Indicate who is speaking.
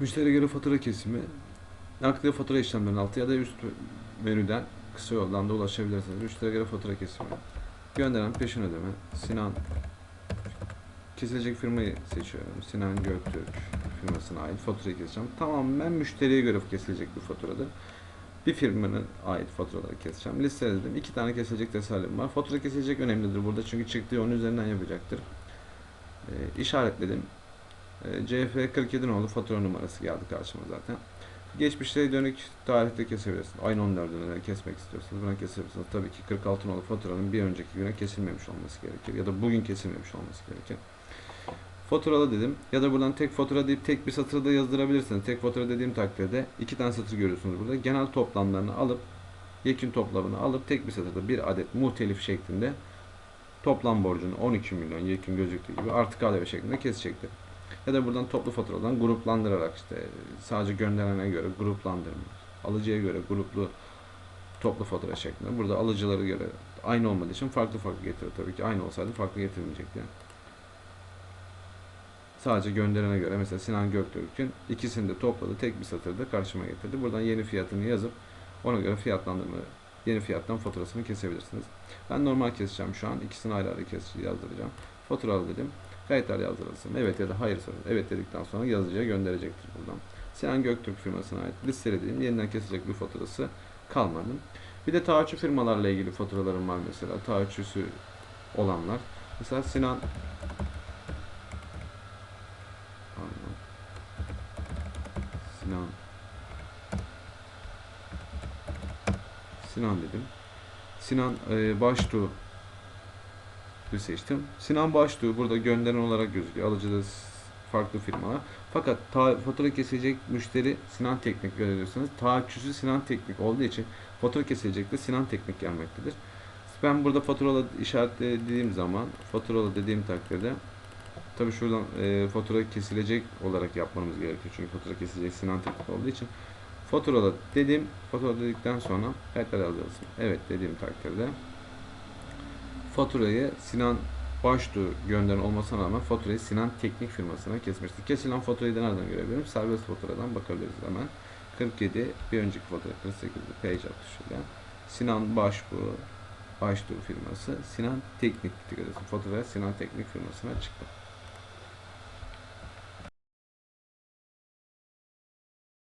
Speaker 1: Müşteri göre fatura kesimi. Nakliye fatura işlemlerinin altı ya da üst menüden kısa yoldan da ulaşabilirsiniz. Müşteri göre fatura kesimi. Gönderen peşin ödeme. Sinan kesilecek firmayı seçiyorum. Sinan Göktürk firmasına ait faturayı keseceğim. Tamamen müşteriye göre kesilecek bir faturadır. Bir firmanın ait faturaları keseceğim. Listeledim. İki tane kesilecek tasarım var. Fatura kesilecek önemlidir burada çünkü çıktığı onun üzerinden yapacaktır. Ee, işaretledim. CF 47 nolu fatura numarası geldi karşıma zaten. Geçmişe dönük tarihte kesebilirsiniz. Aynı 14'üne kesmek istiyorsanız buna kesebilirsiniz. Tabii ki 46 nolu faturanın bir önceki güne kesilmemiş olması gerekir. Ya da bugün kesilmemiş olması gerekir. Faturalı dedim. Ya da buradan tek fatura deyip tek bir satırı da yazdırabilirsiniz. Tek fatura dediğim takdirde iki tane satır görüyorsunuz burada. Genel toplamlarını alıp yekün toplamını alıp tek bir satırda bir adet muhtelif şeklinde toplam borcunu 12 milyon yekün gözüktüğü gibi artı KDV şeklinde kesecektir. Ya da buradan toplu faturadan gruplandırarak işte sadece gönderene göre gruplandırma, alıcıya göre gruplu toplu fatura şeklinde. Burada alıcılara göre aynı olmadığı için farklı farklı getiriyor tabii ki. Aynı olsaydı farklı getirmeyecekti. Sadece gönderene göre mesela Sinan Göktürk'ün ikisini de topladı tek bir satırda karşıma getirdi. Buradan yeni fiyatını yazıp ona göre fiyatlandırma yeni fiyattan faturasını kesebilirsiniz. Ben normal keseceğim şu an. İkisini ayrı ayrı kes yazdıracağım. Faturalı dedim. Kayıtlar yazdırılsın. Evet ya da hayır sorun. Evet dedikten sonra yazıcıya gönderecektir buradan. Sinan Göktürk firmasına ait listelediğim yeniden kesecek bir faturası kalmadı. Bir de taahhütçü firmalarla ilgili faturalarım var mesela. Taahhütçüsü olanlar. Mesela Sinan. Sinan Sinan dedim. Sinan e, Baştuğ bir seçtim. Sinan Baştuğ burada gönderen olarak gözüküyor. Alıcıda s- farklı firmalar. Fakat ta, fatura kesilecek müşteri Sinan Teknik görüyorsanız taahhütçüsü Sinan Teknik olduğu için fatura kesilecek de Sinan Teknik gelmektedir. Ben burada faturalı işaretlediğim zaman faturalı dediğim takdirde tabi şuradan e, fatura kesilecek olarak yapmamız gerekiyor. Çünkü fatura kesilecek Sinan Teknik olduğu için faturalı dedim. Fatura dedikten sonra kayıtlar yazılsın. Evet dediğim takdirde faturayı Sinan Baştuğ gönderen olmasına rağmen faturayı Sinan Teknik firmasına kesmiştir. Kesilen faturayı da nereden görebilirim? Serbest faturadan bakabiliriz hemen. 47, bir önceki fatura 48 page atışıyla Sinan Başbuğ Baştuğ firması Sinan Teknik görüyorsun. Faturaya Sinan Teknik firmasına çıktı.